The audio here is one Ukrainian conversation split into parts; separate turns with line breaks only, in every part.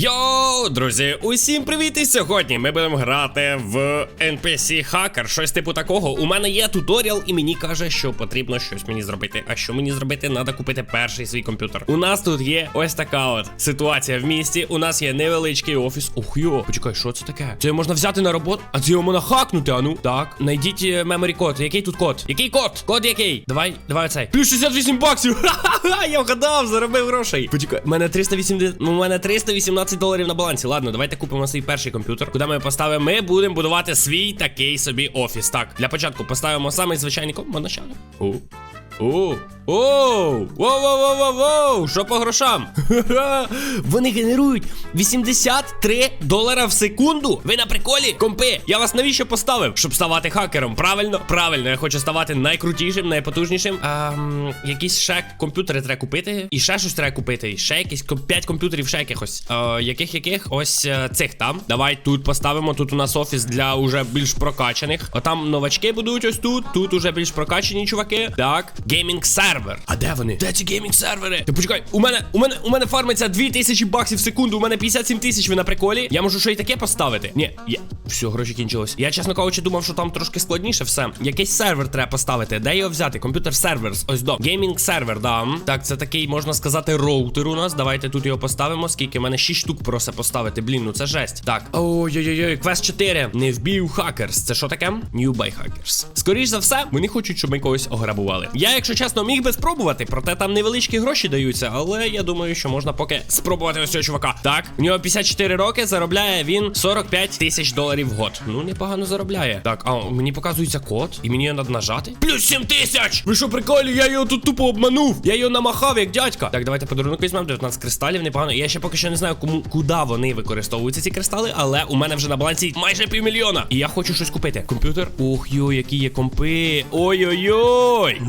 Ja! Йоу, друзі, усім привіт! І сьогодні ми будемо грати в NPC Hacker, щось типу такого. У мене є туторіал, і мені каже, що потрібно щось мені зробити. А що мені зробити? Треба купити перший свій комп'ютер. У нас тут є ось така от ситуація в місті. У нас є невеличкий офіс. Ух йо, почекай, що це таке? Це можна взяти на роботу, а це його можна хакнути, а ну. Так, знайдіть memory код. Який тут код? Який код? Код який? Давай, давай оцей. Плюс 68 баксів. Ха-ха-ха, я вгадав, заробив грошей. Почекай, у мене 380, ну, у мене 318 доларів на балансі. Ладно, давайте купимо свій перший комп'ютер. Куди ми поставимо? Ми будемо будувати свій такий собі офіс. Так, для початку поставимо самий звичайний комп. О. О, оу, воу-воу-воу-воу, що по грошам? Вони генерують 83 долара в секунду. Ви на приколі? Компи, я вас навіщо поставив? Щоб ставати хакером. Правильно? Правильно, я хочу ставати найкрутішим, найпотужнішим. Ем, якісь ще комп'ютери треба купити. І ще щось треба купити. І ще якісь 5 комп'ютерів, ще якихось. Е, яких яких? Ось е, цих там. Давай тут поставимо. Тут у нас офіс для уже більш прокачаних. Отам новачки будуть ось тут. Тут уже більш прокачані чуваки. Так. Геймінг сервер. А де вони? Де ці геймінг сервери? Ти почекай, у мене, у мене, у мене фармиться 2000 баксів в секунду. У мене 57 тисяч. Ви на приколі? Я можу ще й таке поставити. Ні, я. Все, гроші кінчилось. Я, чесно кажучи, думав, що там трошки складніше все. Якийсь сервер треба поставити. Де його взяти? Комп'ютер серверс. Ось до. Геймінг сервер, да. Так, це такий, можна сказати, роутер у нас. Давайте тут його поставимо. Скільки У мене 6 штук просить поставити. Блін, ну це жесть. Так. Ой-ой-ой, квест 4. Не вбив хакерс. Це що таке? New by hackers. Скоріш за все, вони хочуть, щоб ми когось ограбували. Я, якщо чесно, міг би спробувати, проте там невеличкі гроші даються, але я думаю, що можна поки спробувати ось цього чувака. Так, у нього 54 роки, заробляє він 45 тисяч доларів в год. Ну, непогано заробляє. Так, а мені показується код, і мені його треба нажати. Плюс 7 тисяч! Ви що, приколі? Я його тут тупо обманув. Я його намахав, як дядька. Так, давайте подарунок візьмемо. 19 кристалів, непогано. Я ще поки що не знаю, кому куди вони використовуються, ці кристали, але у мене вже на балансі майже півмільйона. І я хочу щось купити. Комп'ютер. Ох, йо, які є компи. Ой-ой-ой.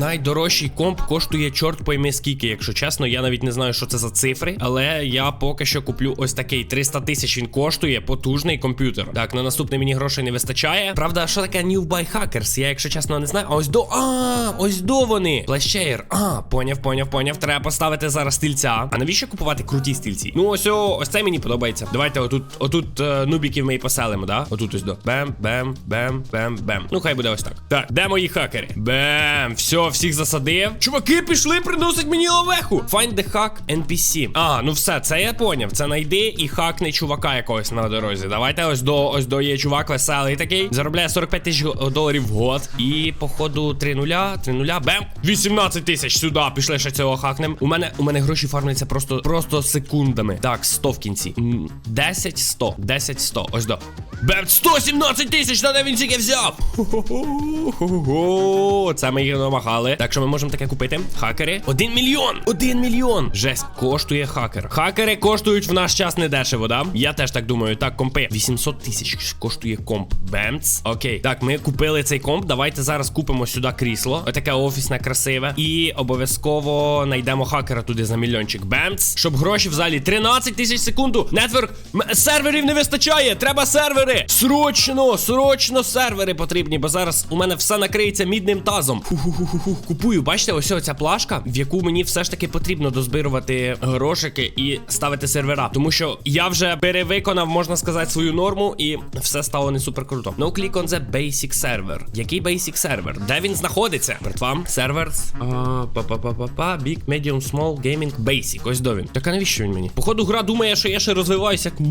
Найдорожчий комп коштує чорт пойми скільки, якщо чесно. Я навіть не знаю, що це за цифри. Але я поки що куплю ось такий 300 тисяч. Він коштує потужний комп'ютер. Так, на наступний мені грошей не вистачає. Правда, що таке New Buy Hackers? Я, якщо чесно, не знаю. А ось до. А, ось до вони. Плащеєр. А, поняв, поняв, поняв. Треба поставити зараз стільця. А навіщо купувати круті стільці? Ну, ось о, ось це мені подобається. Давайте отут, отут е, нубіків ми і поселимо, да? Отут ось до. Бем, бем, бем, бем, бем. Ну, хай буде ось так. Так, де мої хакери? Бем, все, всіх засадив. Чуваки, пішли, приносить мені лавеху. Find the hack NPC. А, ну все, це я поняв. Це найди і хакни чувака якогось на дорозі. Давайте ось до ось до є чувак веселий такий. Заробляє 45 тисяч доларів в год. І, походу, 3 нуля, 3 нуля. Бем! 18 тисяч сюди. Пішли ще цього хакнем. У мене у мене гроші фармляться просто просто секундами. Так, 100 в кінці. М, 10, 100, 10, 100. Ось до. Бем, 117 тисяч, та де він тільки взяв. Хо-хо-хо. Це ми їх намагали. Так що ми можемо таке купити. Хакери. Один мільйон! Один мільйон! Жесть, коштує хакер. Хакери коштують в наш час недешево, да? Я теж так думаю. Так, компи. 800 тисяч коштує комп. Бемц. Окей. Так, ми купили цей комп. Давайте зараз купимо сюди крісло. Отаке офісне, красиве. І обов'язково знайдемо хакера туди за мільйончик. Бемц. Щоб гроші в залі 13 тисяч секунду. Нетворк. М- Серверів не вистачає. Треба сервери. Срочно, срочно сервери потрібні, бо зараз у мене все накриється мідним тазом. Ху-ху-ху-ху. Купую, бачите, ось ця плашка, в яку мені все ж таки потрібно дозбирувати грошики і ставити сервера. Тому що я вже перевиконав, можна сказати, свою норму, і все стало не супер круто. No click on the basic server. Який basic сервер? Де він знаходиться? Братва, серверс. Па-па-па-па-па. Big, medium, small, gaming, basic. Ось до він. Так навіщо він мені? Походу, гра думає, що я ще розвиваюся як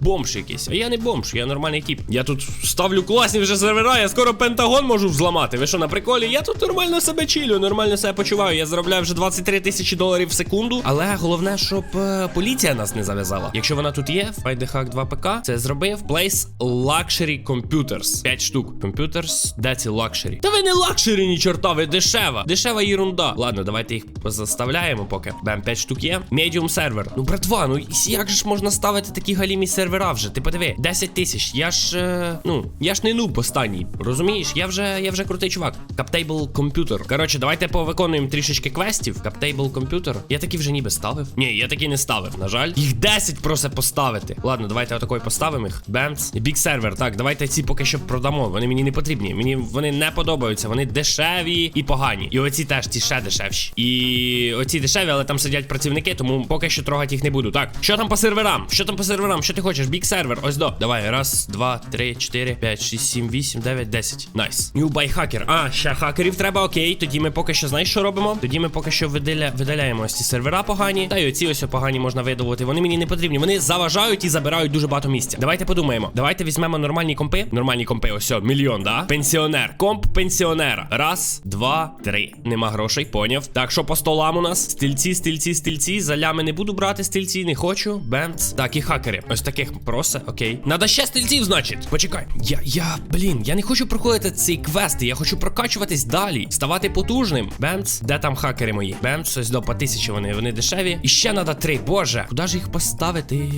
бомж якийсь. А я не бомж, я нормальний тип. Я тут ставлю класні вже сервера, я скоро пентагон можу взламати. Ви що на приколі? Я тут нормально себе чилю, нормально себе почуваю. Я заробляю вже 23 тисячі доларів в секунду. Але головне, щоб е, поліція нас не зав'язала. Якщо вона тут є, Hack 2 ПК, це зробив Place Luxury Computers. 5 штук. Computers, де ці лакшері? Та ви не лакшері, ні чорта, ви дешева. Дешева єрунда. Ладно, давайте їх позаставляємо поки. Бем, 5 штук є. Medium сервер. Ну, братва, ну як же ж можна ставити такі галімі сервера вже? Ти подиви, 10 тисяч. Я ж, е, ну, я ж не нуб останній. Розумієш? Я вже, я вже крутий чувак. Captable Computer. Коротше, давайте повиконуємо трішечки квестів. Captable Computer. Я такі вже ніби ставив. Ні, я такі не ставив, на жаль. Їх 10 просить поставити. Ладно, давайте отакої поставимо їх. Бемц. Бік сервер. Так, давайте ці поки що продамо. Вони мені не потрібні. Мені вони не подобаються. Вони дешеві і погані. І оці теж ті ще дешевші. І оці дешеві, але там сидять працівники, тому поки що трогати їх не буду. Так, що там по серверам? Що там по серверам? Що ти хочеш? Бік сервер. Ось до. Давай, раз, два, три, чотири, п'ять, шість, сім, вісім, дев'ять, десять. Найс. New by. А, ще хакерів треба, окей. Тоді ми поки що знаєш, що робимо? Тоді ми поки що видаля... видаляємо ось ці сервера погані. Та й оці ось погані можна видалувати. Вони мені не потрібні. Вони заважають і забирають дуже багато місця. Давайте подумаємо. Давайте візьмемо нормальні компи. Нормальні компи, ось мільйон, да? Пенсіонер. Комп пенсіонера. Раз, два, три. Нема грошей, поняв. Так, що по столам у нас? Стільці, стільці, стільці. Залями не буду брати стільці, не хочу. Бемц. Так, і хакери. Ось таких просто, окей. Надо ще стільців, значить. Почекай. Я, я, блін, я не хочу проходити ці квести. Я хочу прокачуватись далі, ставати потужним. Бемц. Де там хакери мої? Бемц, ось до по тисячі вони. Вони дешеві. І ще надо три. Боже, куди ж їх поставити?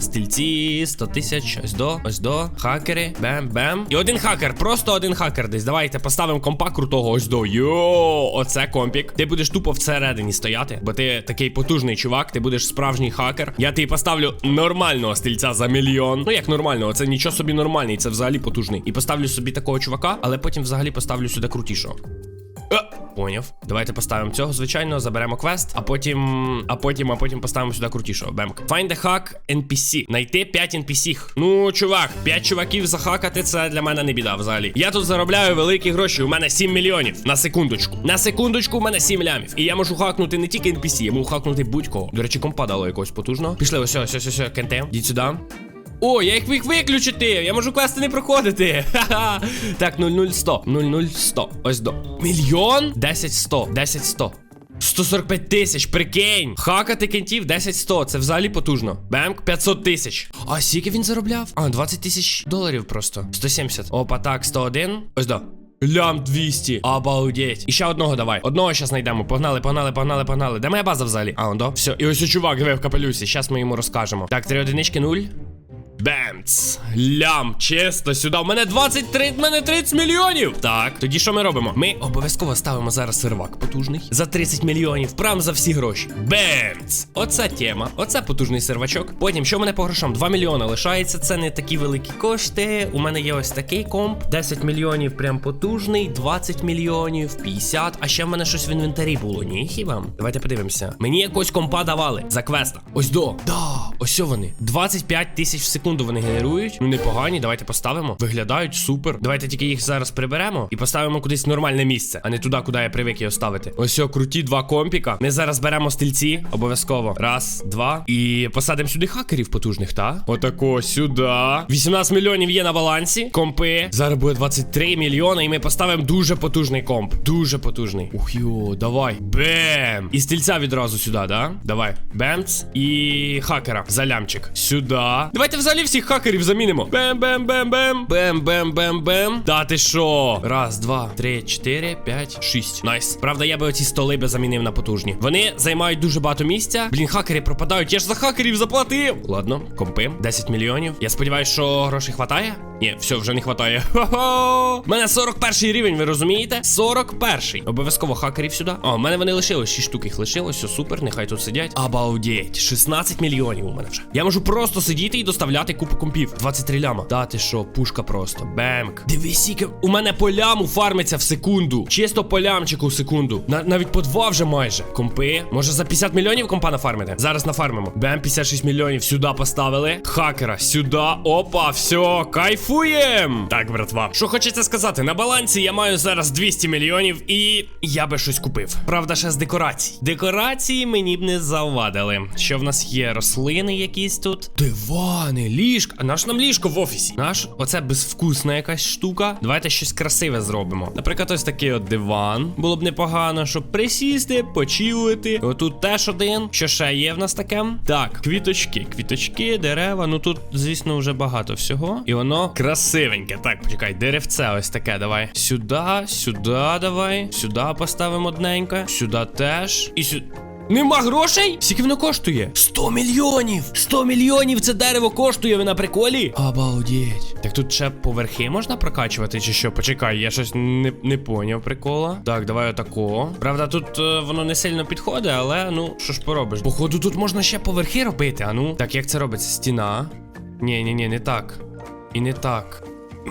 Стільці, 100 тисяч. Ось до, ось до. Хакери. Бем, бем. І один хакер, просто один хакер десь. Давайте поставимо компа крутого. Ось до. Йо, оце компік. Ти будеш тупо всередині стояти, бо ти такий потужний чувак, ти будеш справжній хакер. Я тобі поставлю нормального стільця за мільйон. Ну як нормального, це нічого собі нормальний, це взагалі потужний. І поставлю собі такого чувака, але потім взагалі поставлю сюди крутішого. Е, Поняв. Давайте поставимо цього, звичайно, заберемо квест, а потім. А потім, а потім поставимо сюди крутішого. Бемк. Find a hack NPC. Найти 5 NPC. Ну, чувак, 5 чуваків захакати це для мене не біда взагалі. Я тут заробляю великі гроші. У мене 7 мільйонів. На секундочку. На секундочку, у мене 7 лямів. І я можу хакнути не тільки NPC, я можу хакнути будь-кого. До речі, компа дало якогось потужного. Пішли, ось, ось, ось, ось, кенте. Йдіть сюди. О, я їх міг виключити! Я можу квести не проходити. Ха-ха. Так, 00100. 00100. Ось до. Мільйон? 10 100. 10 100. 145 тисяч, прикинь! Хакати кентів 10-100, це взагалі потужно. Бемк 500 тисяч. А скільки він заробляв? А, 20 тисяч доларів просто. 170. Опа, так, 101. Ось до. Лям 200. Обалдеть. І ще одного давай. Одного щас знайдемо. Погнали, погнали, погнали, погнали. Де моя база взагалі? А, он до. Все. І ось чувак, диви в капелюсі. Щас ми йому розкажемо. Так, три одинички, нуль. Бемц. Лям, чисто сюди. У мене 23, в мене 30 мільйонів. Так, тоді що ми робимо? Ми обов'язково ставимо зараз сервак потужний за 30 мільйонів. Прям за всі гроші. Бемц. Оце тема. Оце потужний сервачок. Потім, що в мене по грошам? 2 мільйони лишається. Це не такі великі кошти. У мене є ось такий комп. 10 мільйонів прям потужний, 20 мільйонів, 50. А ще в мене щось в інвентарі було. Ні, хіба? Давайте подивимося. Мені якось компа давали за квеста. Ось до. Да, ось вони. 25 тисяч в секунду вони генерують. Ну непогані, давайте поставимо. Виглядають супер. Давайте тільки їх зараз приберемо і поставимо кудись нормальне місце, а не туди, куди я привик його ставити. Ось о, круті два компіка. Ми зараз беремо стільці, обов'язково. Раз, два. І посадимо сюди хакерів потужних, та? Отако, сюди. 18 мільйонів є на балансі. Компи. Зараз буде 23 мільйони, і ми поставимо дуже потужний комп. Дуже потужний. Ух йо, давай. Бем! І стільця відразу сюди, да? Давай. Бемц. І хакера. За лямчик. Сюди. Давайте взагалі всіх хакерів замінимо. Бем-бем-бем-бем. Бем-бем-бем-бем. Та ти що? Раз, два, три, чотири, п'ять, шість. Найс. Правда, я би оці столи би замінив на потужні. Вони займають дуже багато місця. Блін, хакери пропадають. Я ж за хакерів заплатив. Ладно, компи. 10 мільйонів. Я сподіваюся, що грошей хватає. Ні, все, вже не хватає. Хо-хо! У мене 41 рівень, ви розумієте? 41. Обов'язково хакерів сюди. О, у мене вони лишилось. 6 штук їх лишилось, все супер, нехай тут сидять. Обалдеть. 16 мільйонів у мене вже. Я можу просто сидіти і доставляти купу компів. 23 ляма. Да ти що, пушка просто. Бемк. Дивись, скільки у мене по ляму фармиться в секунду. Чисто по лямчику в секунду. На, навіть по два вже майже. Компи. Може за 50 мільйонів компа нафармити? Зараз нафармимо. Бем, 56 мільйонів сюди поставили. Хакера сюди. Опа, все, кайфуєм. Так, братва. Що хочеться сказати, на балансі я маю зараз 200 мільйонів і я би щось купив. Правда, ще з декорацій. Декорації мені б не завадили. Що в нас є? Рослини якісь тут. Дивани, ліжка. А наш нам ліжко в офісі? Наш, оце безвкусна якась штука. Давайте щось красиве зробимо. Наприклад, ось такий от диван. Було б непогано, щоб присісти, почілити. Отут теж один. Що ще є в нас таке? Так, квіточки, квіточки, дерева. Ну тут, звісно, вже багато всього. І воно красивеньке. Так, почекай, деревце ось таке. Давай. Сюди, сюди, давай. Сюди поставимо одненько. Сюди теж. І сюди. Нема грошей? Скільки воно коштує? 100 мільйонів! 100 мільйонів це дерево коштує, ви на приколі? Обалдеть. Так тут ще поверхи можна прокачувати, чи що? Почекай, я щось не, не поняв прикола. Так, давай отако. Правда, тут е, воно не сильно підходить, але ну, що ж поробиш? Походу, тут можна ще поверхи робити, а ну. Так, як це робиться? Стіна. Ні, ні, ні, не так. І не так.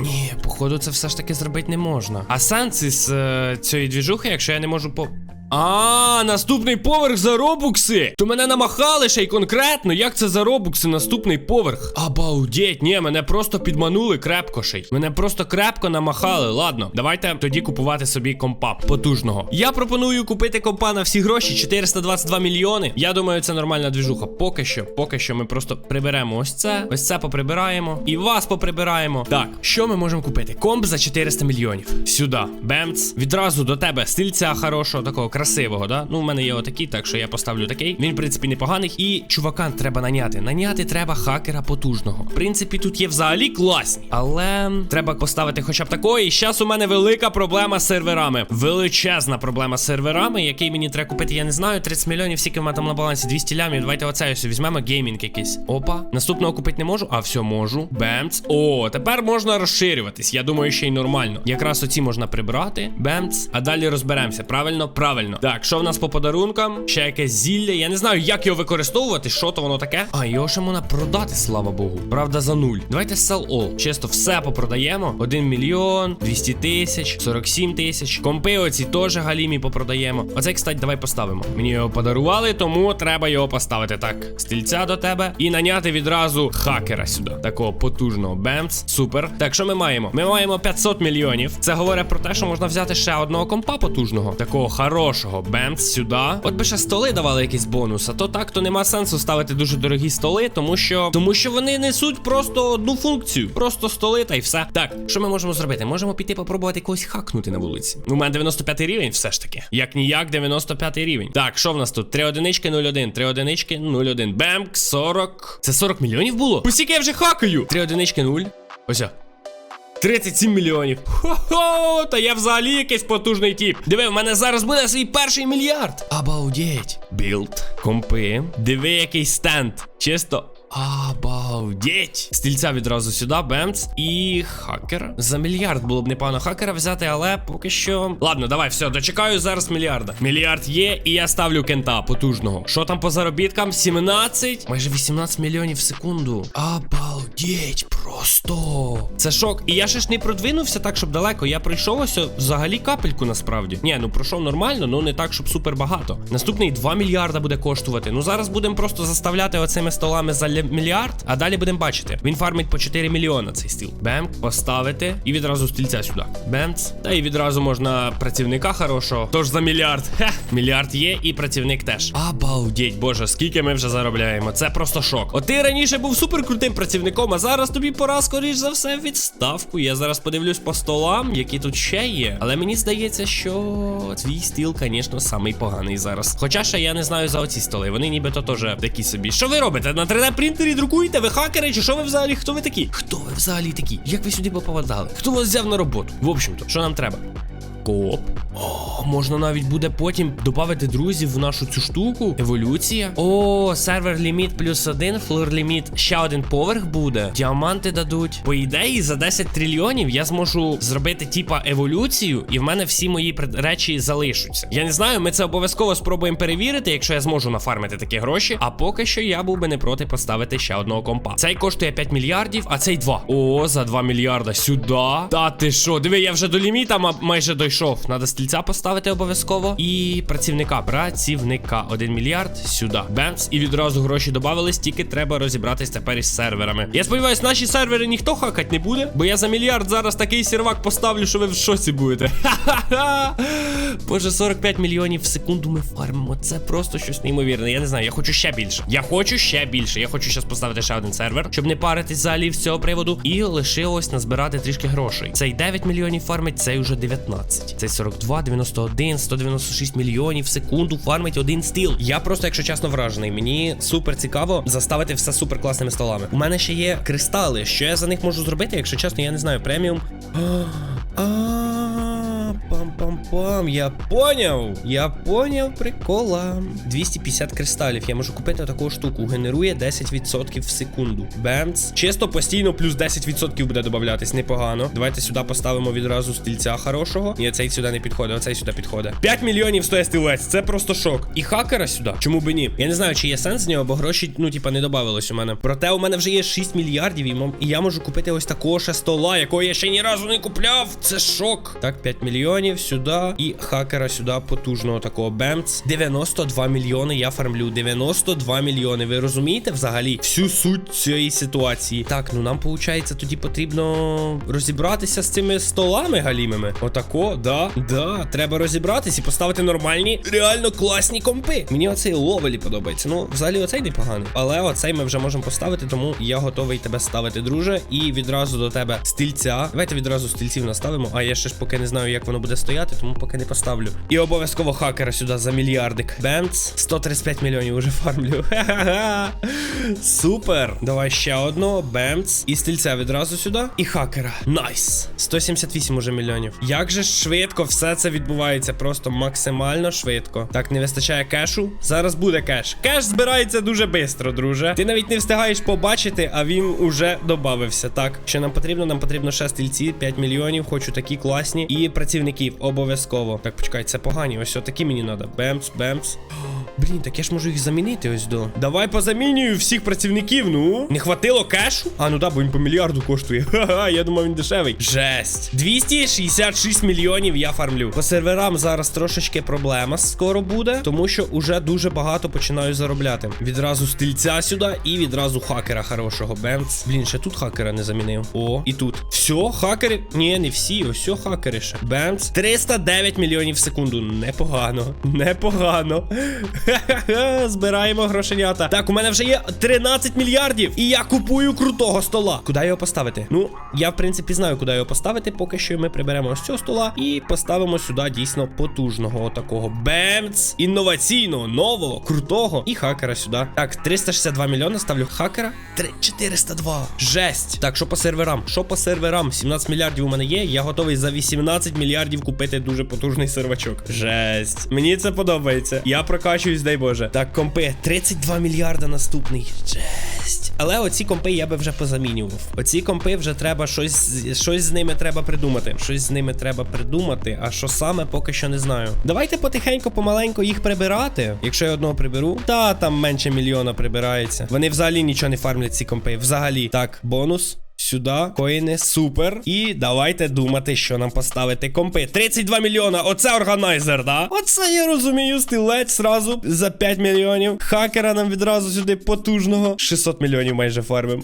Ні, походу, це все ж таки зробити не можна. А сенс із е, цієї двіжухи, якщо я не можу по. А, наступний поверх за робукси. То мене намахали ще й конкретно. Як це за робукси? Наступний поверх. Обалдеть, ні, мене просто підманули крепко ще й. Мене просто крепко намахали. Ладно, давайте тоді купувати собі компа потужного. Я пропоную купити компа на всі гроші 422 мільйони. Я думаю, це нормальна двіжуха. Поки що, поки що ми просто приберемо ось це, ось це поприбираємо. І вас поприбираємо. Так, що ми можемо купити? Комп за 400 мільйонів. Сюди. Бемц. Відразу до тебе стильця хорошого, такого красивого, да? Ну, у мене є отакий, так що я поставлю такий. Він, в принципі, непоганий. І чувака треба наняти. Наняти треба хакера потужного. В принципі, тут є взагалі класні. Але треба поставити хоча б такої. І зараз у мене велика проблема з серверами. Величезна проблема з серверами, який мені треба купити, я не знаю. 30 мільйонів, скільки в мене там на балансі, 200 лямів. Давайте оце ось візьмемо геймінг якийсь. Опа. Наступного купити не можу. А все, можу. Бемц. О, тепер можна розширюватись. Я думаю, ще й нормально. Якраз оці можна прибрати. Бемц. А далі розберемося. Правильно? Правильно. Так, що в нас по подарункам? Ще якесь зілля. Я не знаю, як його використовувати. Що то воно таке? А, його ще можна продати, слава Богу. Правда, за нуль. Давайте sell all. Чисто все попродаємо. 1 мільйон, 200 тисяч, 47 тисяч. Компи оці теж галімі попродаємо. Оцей, кстати, давай поставимо. Мені його подарували, тому треба його поставити. Так, стільця до тебе. І наняти відразу хакера сюди. Такого потужного. Бемц. Супер. Так, що ми маємо? Ми маємо 500 мільйонів. Це говорить про те, що можна взяти ще одного компа потужного. Такого хорошого. Бемц сюди. От би ще столи давали якийсь бонус. А то так, то нема сенсу ставити дуже дорогі столи, тому що тому що вони несуть просто одну функцію. Просто столи та й все. Так, що ми можемо зробити? Можемо піти попробувати когось хакнути на вулиці. У мене 95 рівень, все ж таки. Як ніяк, 95 рівень. Так, що в нас тут? 3 одинички 01, 3 одинички 01. Бемк, 40. Це 40 мільйонів було? Посіки я вже хакаю. 3 одинички 0. Ось. О. 37 мільйонів. Хо-хо, та я взагалі якийсь потужний тіп. Диви, в мене зараз буде свій перший мільярд. Обалдеть. Білд, компи. Диви, який стенд. Чисто. Обалдеть! Стільця відразу сюди, бемц. І хакер. За мільярд було б непогано хакера взяти, але поки що. Ладно, давай, все, дочекаю зараз мільярда. Мільярд є, і я ставлю кента потужного. Що там по заробіткам? 17? Майже 18 мільйонів в секунду. Обалдеть, просто. Це шок. І я ще ж не продвинувся так, щоб далеко. Я пройшов ось взагалі капельку насправді. Ні, ну пройшов нормально, ну не так, щоб супер багато. Наступний 2 мільярда буде коштувати. Ну зараз будемо просто заставляти оцими столами за мільярд, а далі будемо бачити. Він фармить по 4 мільйона цей стіл. Бем, поставити і відразу стільця сюди. Бемц. Та і відразу можна працівника хорошого. Тож за мільярд. Хе, мільярд є, і працівник теж. Обалдеть, боже, скільки ми вже заробляємо. Це просто шок. От ти раніше був супер крутим працівником, а зараз тобі пора, скоріш за все, відставку. Я зараз подивлюсь по столам, які тут ще є. Але мені здається, що твій стіл, звісно, самий поганий зараз. Хоча ще я не знаю за оці столи. Вони нібито теж такі собі. Що ви робите? На 3D принтері друкуєте? Ви хакери? Чи що ви взагалі? Хто ви такі? Хто ви взагалі такі? Як ви сюди попадали? Хто вас взяв на роботу? В общем-то, що нам треба? Кооп. О, можна навіть буде потім додати друзів в нашу цю штуку. Еволюція. О, сервер ліміт плюс один, флор ліміт. Ще один поверх буде. Діаманти дадуть. По ідеї, за 10 трильйонів я зможу зробити типа еволюцію, і в мене всі мої речі залишаться. Я не знаю, ми це обов'язково спробуємо перевірити, якщо я зможу нафармити такі гроші. А поки що я був би не проти поставити ще одного компа. Цей коштує 5 мільярдів, а цей 2. О, за 2 мільярда. Сюди. Та ти що? Диви, я вже до ліміта ма- майже дійшов. Надо стільця поставити обов'язково. І працівника. Працівника. 1 мільярд сюди. Бемс. І відразу гроші додавались, тільки треба розібратись тепер із серверами. Я сподіваюся, наші сервери ніхто хакать не буде, бо я за мільярд зараз такий сервак поставлю, що ви в шоці будете. Ха-ха-ха. Боже, 45 мільйонів в секунду ми фармимо. Це просто щось неймовірне. Я не знаю, я хочу ще більше. Я хочу ще більше. Я хочу зараз поставити ще один сервер, щоб не паритись взагалі з цього приводу. І лишилось назбирати трішки грошей. Цей 9 мільйонів фармить, цей уже 19. Цей 42, 91, 196 мільйонів в секунду фармить один стіл. Я просто, якщо чесно, вражений. Мені супер цікаво заставити все супер класними столами. У мене ще є кристали. Що я за них можу зробити? Якщо чесно, я не знаю. Преміум. А.
пам, я поняв. Я поняв прикола. 250 кристалів. Я можу купити таку штуку. Генерує 10% в секунду. Бемц. Чисто постійно плюс 10% буде додатись. Непогано. Давайте сюди поставимо відразу стільця хорошого. Ні, цей сюди не підходить, оцей сюди підходить. 5 мільйонів стоїть стілець. Це просто шок. І хакера сюди. Чому би ні? Я не знаю, чи є сенс з нього, бо гроші, ну, типа, не додавалось у мене. Проте у мене вже є 6 мільярдів, і, я можу купити ось такого ще стола, якого я ще ні разу не купляв. Це шок. Так, 5 мільйонів сюди. І хакера сюди потужного такого бемц. 92 мільйони я фармлю. 92 мільйони. Ви розумієте взагалі всю суть цієї ситуації? Так, ну нам виходить, тоді потрібно розібратися з цими столами галімими. Отако, да, да. Треба розібратись і поставити нормальні, реально класні компи. Мені оцей ловелі подобається. Ну, взагалі, оцей непоганий. Але оцей ми вже можемо поставити, тому я готовий тебе ставити, друже. І відразу до тебе стільця. Давайте відразу стільців наставимо. А я ще ж поки не знаю, як воно буде стояти, тому поки не поставлю. І обов'язково хакера сюди за мільярдик. Бемц. 135 мільйонів уже фармлю. Ха-ха-ха. Супер. Давай ще одного. Бемц. І стільця відразу сюди. І хакера. Найс. 178 уже мільйонів. Як же швидко все це відбувається? Просто максимально швидко. Так, не вистачає кешу. Зараз буде кеш. Кеш збирається дуже швидко, друже. Ти навіть не встигаєш побачити, а він уже додався. Так, що нам потрібно? Нам потрібно ще стільці, 5 мільйонів. Хочу такі класні. І працівників обов'язково. Так, почекай, це погані. Ось такі мені треба. Бемц, бемц. Блін, так я ж можу їх замінити ось до. Давай позамінюю всіх працівників, ну. Не хватило кешу? А, ну да, бо він по мільярду коштує. Ха-ха, я думав, він дешевий. Жесть. 266 мільйонів я фармлю. По серверам зараз трошечки проблема скоро буде, тому що уже дуже багато починаю заробляти. Відразу стільця сюди і відразу хакера хорошого. Бемц. Блін, ще тут хакера не замінив. О, і тут. Все, хакери. Ні, не всі, ось все хакери ще. Бемц. 309 мільйонів в секунду. Непогано. Непогано. Збираємо грошенята. Так, у мене вже є 13 мільярдів. І я купую крутого стола. Куди його поставити? Ну, я в принципі знаю, куди його поставити. Поки що ми приберемо ось цього стола і поставимо сюди дійсно потужного отакого бемц. Інноваційного, нового, крутого. І хакера сюди. Так, 362 мільйони ставлю хакера. 3, 402. Жесть. Так, що по серверам? Що по серверам? 17 мільярдів у мене є. Я готовий за 18 мільярдів купити дуже потужний сервачок. Жесть. Мені це подобається. Я прокачуюсь, дай Боже. Так, компи. 32 мільярда наступний. Жесть. Але оці компи я би вже позамінював. Оці компи вже треба щось, щось з ними треба придумати. Щось з ними треба придумати. А що саме, поки що не знаю. Давайте потихеньку, помаленьку їх прибирати. Якщо я одного приберу, та там менше мільйона прибирається. Вони взагалі нічого не фармлять ці компи. Взагалі. Так, бонус. Сюди, коїни, супер. І давайте думати, що нам поставити компи. 32 мільйона. Оце органайзер, да? Оце я розумію. Стілець сразу за 5 мільйонів. Хакера нам відразу сюди потужного. 600 мільйонів майже фармим.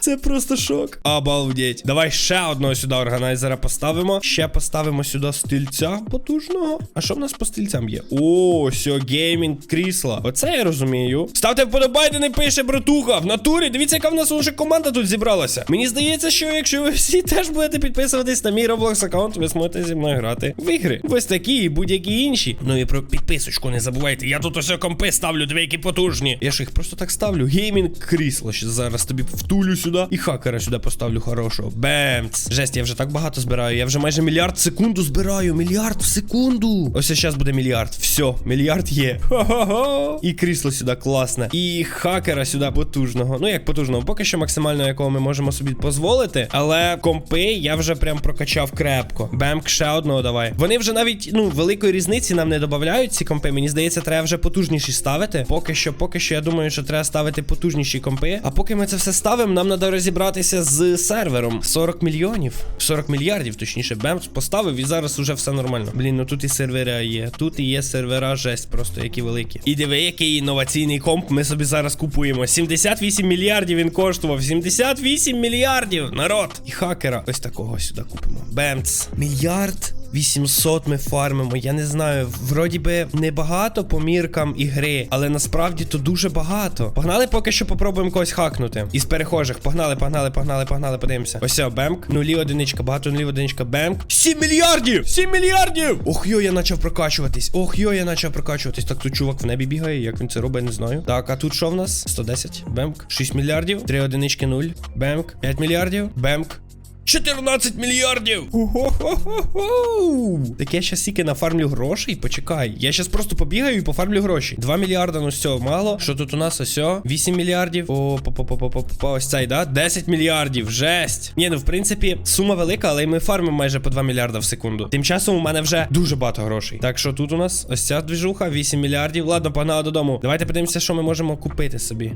Це просто шок. Обалдеть. Давай ще одного сюди органайзера поставимо. Ще поставимо сюди стільця потужного. А що в нас по стільцям є? О, сьо, геймінг крісла. Оце я розумію. Ставте вподобайки, не пише братуха. В натурі. Дивіться, яка в нас уже команда тут зібралася. Мені здається, що якщо ви всі теж будете підписуватись на мій Roblox аккаунт, ви зможете зі мною грати в ігри. Ось такі і будь-які інші. Ну і про підписочку не забувайте. Я тут ось компи ставлю, дві які потужні. Я ж їх просто так ставлю. Геймінг крісло. Ще зараз тобі втулю сюди. І хакера сюди поставлю хорошого. Бемц. Жесть, я вже так багато збираю. Я вже майже мільярд в секунду збираю. Мільярд в секунду. Ось зараз буде мільярд. Все, мільярд є. Хо-хо-хо. І крісло сюди класне. І хакера сюди потужного. Ну як потужного, поки що максимально якого ми можемо собі дозволити. Але компи я вже прям прокачав крепко. Бемк ще одного давай. Вони вже навіть ну великої різниці нам не додають ці компи. Мені здається, треба вже потужніші ставити. Поки що, поки що, я думаю, що треба ставити потужніші компи. А поки ми це все ставимо, нам треба розібратися з сервером. 40 мільйонів. 40 мільярдів, точніше, Бемс поставив і зараз уже все нормально. Блін, ну тут і сервера є. Тут і є сервера, жесть, просто які великі. І диви, який інноваційний комп ми собі зараз купуємо. 78 мільярдів він коштував. 78 мільярдів. Народ. І хакера. Ось такого сюди купимо. Бемц. Мільярд. 800 ми фармимо. Я не знаю. Вроді би небагато по міркам ігри, але насправді то дуже багато. Погнали, поки що попробуємо когось хакнути. Із перехожих. Погнали, погнали, погнали, погнали, подивимося. Ось бемк. Нулі одиничка, багато нулів одиничка, бемк. 7 мільярдів! 7 мільярдів! Ох, йо, я почав прокачуватись. Ох, йо, я почав прокачуватись. Так тут чувак в небі бігає. Як він це робить, не знаю. Так, а тут що в нас? 110. Бемк. 6 мільярдів. 3 одинички 0. Бемк. 5 мільярдів. Бемк. 14 мільярдів! Хо-хо-хо-хо! Так я щас тільки нафармлю грошей. Почекай. Я щас просто побігаю і пофармлю гроші. 2 мільярда, ну все, мало. Що тут у нас ось? 8 мільярдів. О, по по по по по по ось цей, да? 10 мільярдів. Жесть. Ні, ну в принципі, сума велика, але ми фармимо майже по 2 мільярда в секунду. Тим часом у мене вже дуже багато грошей. Так що тут у нас ось ця двіжуха, 8 мільярдів. Ладно, погнали додому. Давайте подивимося, що ми можемо купити собі.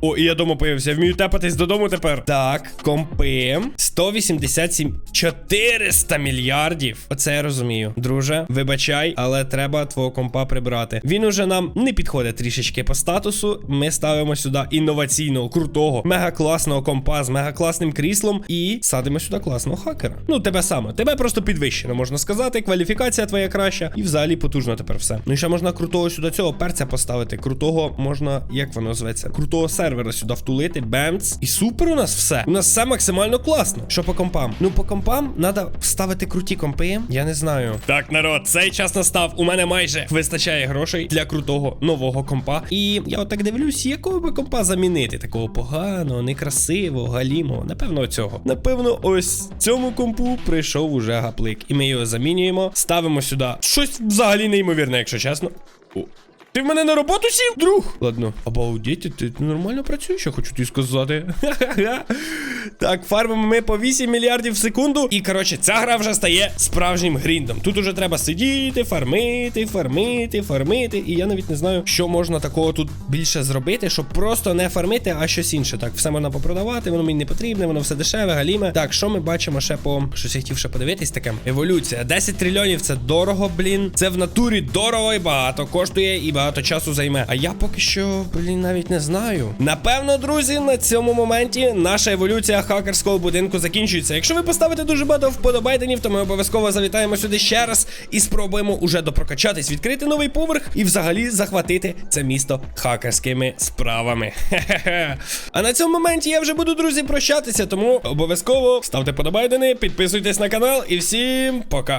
О, і я дома появився. Я вмію тепатись додому тепер. Так, компи. 187 400 мільярдів. Оце я розумію. Друже, вибачай, але треба твого компа прибрати. Він уже нам не підходить трішечки по статусу. Ми ставимо сюди інноваційного, крутого, мега класного компа з мега класним кріслом і садимо сюди класного хакера. Ну, тебе саме. Тебе просто підвищено, можна сказати. Кваліфікація твоя краща. І взагалі потужно тепер все. Ну і ще можна крутого сюди цього перця поставити. Крутого можна, як воно зветься? Крутого сервера сюди втулити. Бемц. І супер у нас все. У нас все максимально класно. Що по компам? Ну, по компам треба ставити круті компи. Я не знаю. Так, народ, цей час настав. У мене майже вистачає грошей для крутого нового компа. І я отак дивлюсь, якого би компа замінити. Такого поганого, некрасивого, галімого. Напевно, цього. Напевно, ось цьому компу прийшов уже гаплик. І ми його замінюємо. Ставимо сюди щось взагалі неймовірне, якщо чесно. Ти в мене на роботу сів, друг? Ладно, обалдеть, ти нормально працюєш, я хочу тобі сказати. так, фармимо ми по 8 мільярдів в секунду. І коротше, ця гра вже стає справжнім гріндом. Тут уже треба сидіти, фармити, фармити, фармити. І я навіть не знаю, що можна такого тут більше зробити, щоб просто не фармити, а щось інше. Так, все можна попродавати, воно мені не потрібне, воно все дешеве, галіме. Так, що ми бачимо ще по щось я хотів ще подивитись таке. Еволюція. 10 трильйонів це дорого, блін. Це в натурі дорого і багато коштує і багато часу займе. А я поки що, блін, навіть не знаю. Напевно, друзі, на цьому моменті наша еволюція хакерського будинку закінчується. Якщо ви поставите дуже багато вподобайденів, то ми обов'язково завітаємо сюди ще раз і спробуємо уже допрокачатись, відкрити новий поверх і взагалі захватити це місто хакерськими справами. Хе-хе-хе. А на цьому моменті я вже буду, друзі, прощатися, тому обов'язково ставте подобайдени, підписуйтесь на канал і всім пока.